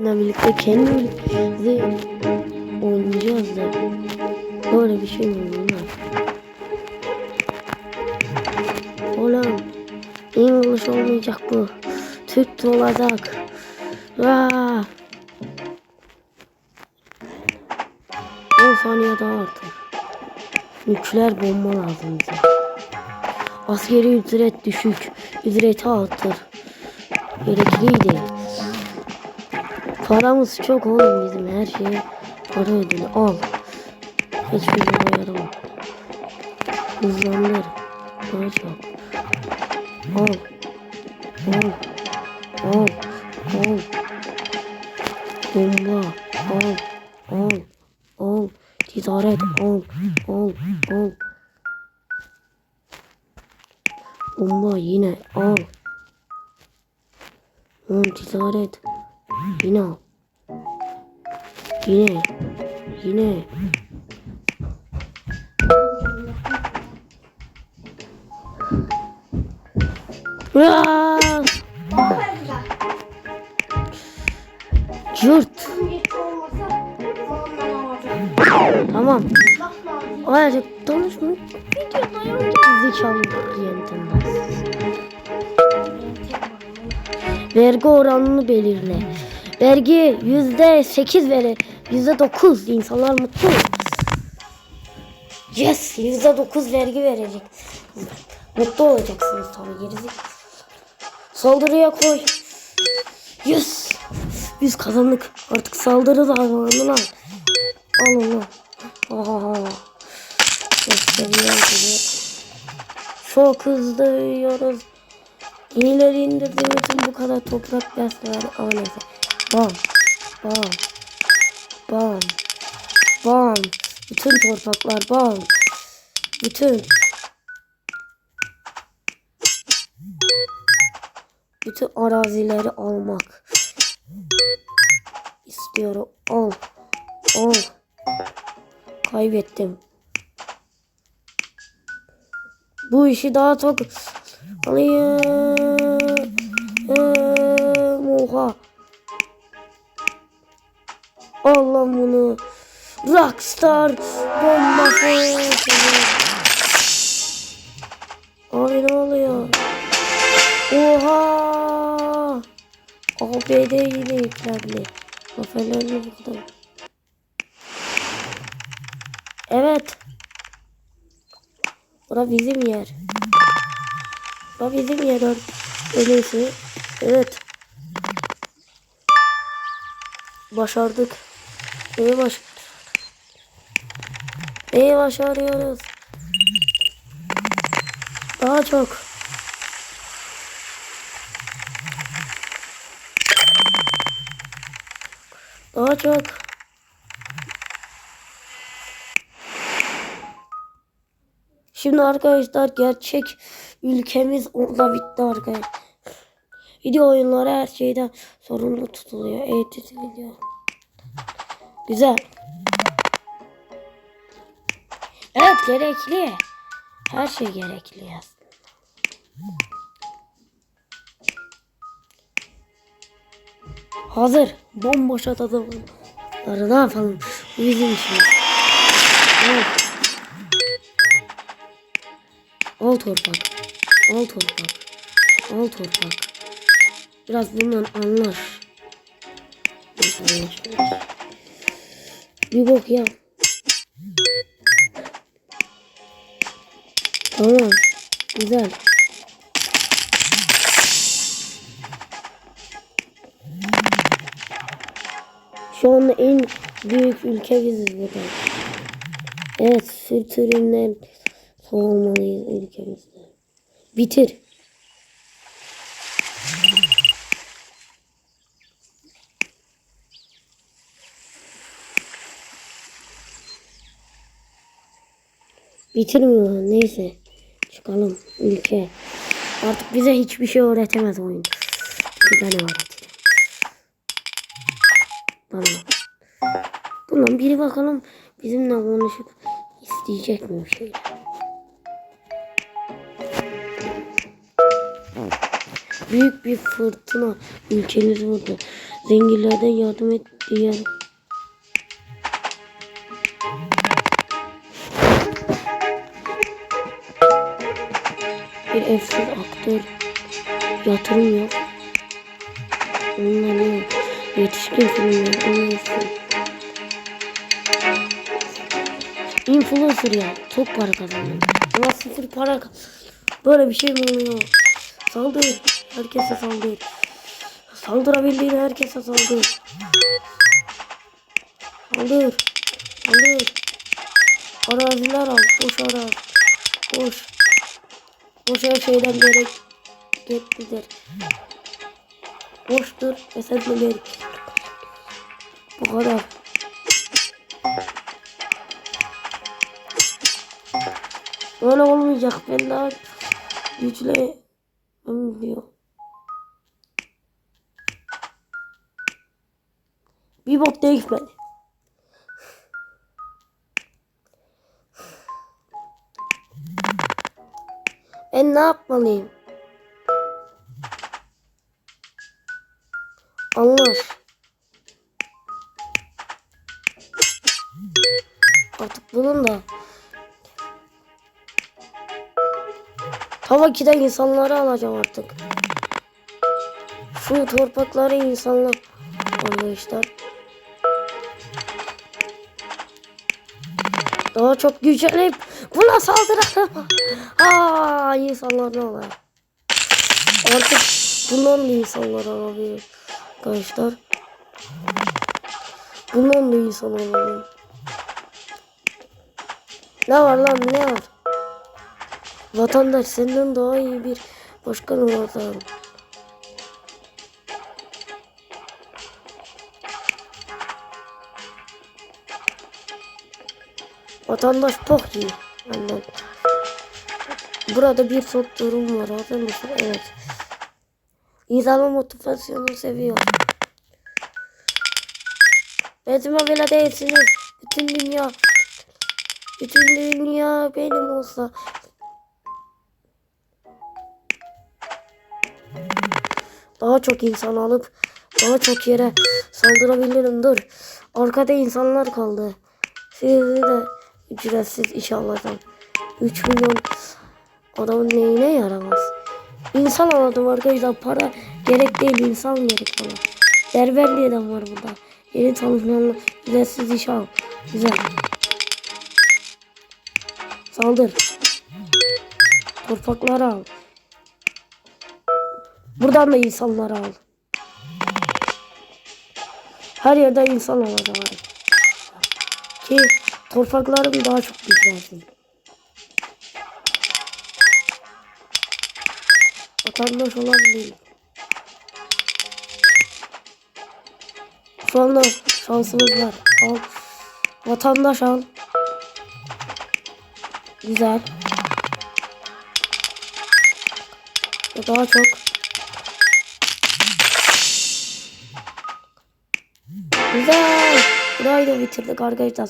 birlikte kendimizi oynayacağız da böyle bir şey mi lan? Oğlum English olmayacak bu. Türkçe olacak. Vaa. 10 saniye daha artık. Nükleer bomba lazım bize. Askeri ücret düşük. Ücreti artır. Gerekliydi. Paramız çok oğlum bizim her şey para ödülü al. Hiçbir şey yaramaz. Hızlandır. Daha çok. Al. Al. Al. Al. Bomba. Al. Al. Al. Ticaret. Al. Al. Al. Bomba yine al. Al ticaret. Yine al. Yine. Yine. Cırt. Tamam. Ayrıca konuşma. Zekalı yöntem. Vergi oranını belirle. Vergi yüzde sekiz verir. Yüzde dokuz. İnsanlar mutlu. Yes. Yüzde dokuz vergi verecek. Mutlu olacaksınız tabii gerizekalı. Saldırıya koy. Yes. Biz kazandık. Artık saldırı zamanı lan. Al onu. Aha. Çok hızlı yiyoruz. İyileri indirdiğimiz için bu kadar toprak besler. Aa neyse. Bam. Bam. Bam. Bam. Bütün torpaklar bam. Bütün. Bütün arazileri almak istiyorum. Al. Al. Kaybettim. Bu işi daha çok alayım. Oha. Al bunu. Rockstar bombası. Abi ne oluyor? Oha. ABD yine yüklendi. Kafelerle bu kadar. Evet. Bura bizim yer. Bura bizim yer. Öyleyse. Evet. Başardık. Neyi baş... Neyi başarıyoruz? Daha çok. Daha çok. Şimdi arkadaşlar gerçek ülkemiz orada bitti arkadaşlar. Video oyunları her şeyden sorumlu tutuluyor. Eğitim ediliyor. Güzel. Evet gerekli. Her şey gerekli aslında. Hazır. Bomboş atalım. Ne yapalım? Bu bizim işimiz. Evet. Al torpak. Al torpak. Al torpak. Biraz bundan anlar. Anlaşılır. Bir bok ya. Tamam. Güzel. Şu anda en büyük ülke biziz burada. Evet, süt ürünler soğumalıyız ülkemizde. Bitir. Bitirmiyor. Neyse. Çıkalım ülke. Artık bize hiçbir şey öğretemez oyun. Bir tane öğretir. Tamam. Biri bakalım bizimle konuşup isteyecek mi bir şey? Büyük bir fırtına ülkemizi vurdu. zenginlerden yardım et diyen bir evsiz aktör yatırım yok. Onunla ne yok? Yetişkin filmler, izledim. Influencer ya. Çok para kazanıyor. Ama sıfır para Böyle bir şey mi oluyor? Saldır. Herkese saldır. Saldırabildiğin herkese saldır. Saldır. Saldır. Araziler al. Boş arazi. Boş. Boş her şeyden gerek. Getlidir. Boştur. Esenler. Bu kadar. Öyle olmayacak. Ben daha güçlü Hmm, diyor. Bir bok değişmedi. Ben ne yapmalıyım? Anlar. Artık bunun da ki de insanları alacağım artık. Şu torpakları insanlar arkadaşlar. Daha çok güçlenip buna saldıralım. Aa insanlar ne oluyor? Artık bundan da insanlar alabilir arkadaşlar. Bundan da insan alalım. Ne var lan ne var? Vatandaş senden daha iyi bir başkan olacağım. Vatandaş çok iyi. Benden. Burada bir çok durum var. Mısın? Evet. İnsanın motivasyonunu seviyor. Bezime bile değilsiniz. Bütün dünya bütün dünya benim olsa Daha çok insan alıp daha çok yere saldırabilirim. Dur. Arkada insanlar kaldı. Sizi de ücretsiz iş alacağım. 3 milyon adamın neyine yaramaz. İnsan aladım arkadaşlar. Para gerek değil. insan gerek bana. Berber diye adam var burada. Yeni tanışmanla ücretsiz iş al. Güzel. Saldır. Torpakları al. Buradan da insanları al. Her yerde insan abi. Ki torpaklarım daha çok güzelsin. Vatandaş olan değil. Şu anda şansımız var. Al. Vatandaş al. Güzel. Daha çok Güzel. Burayı da bitirdik arkadaşlar.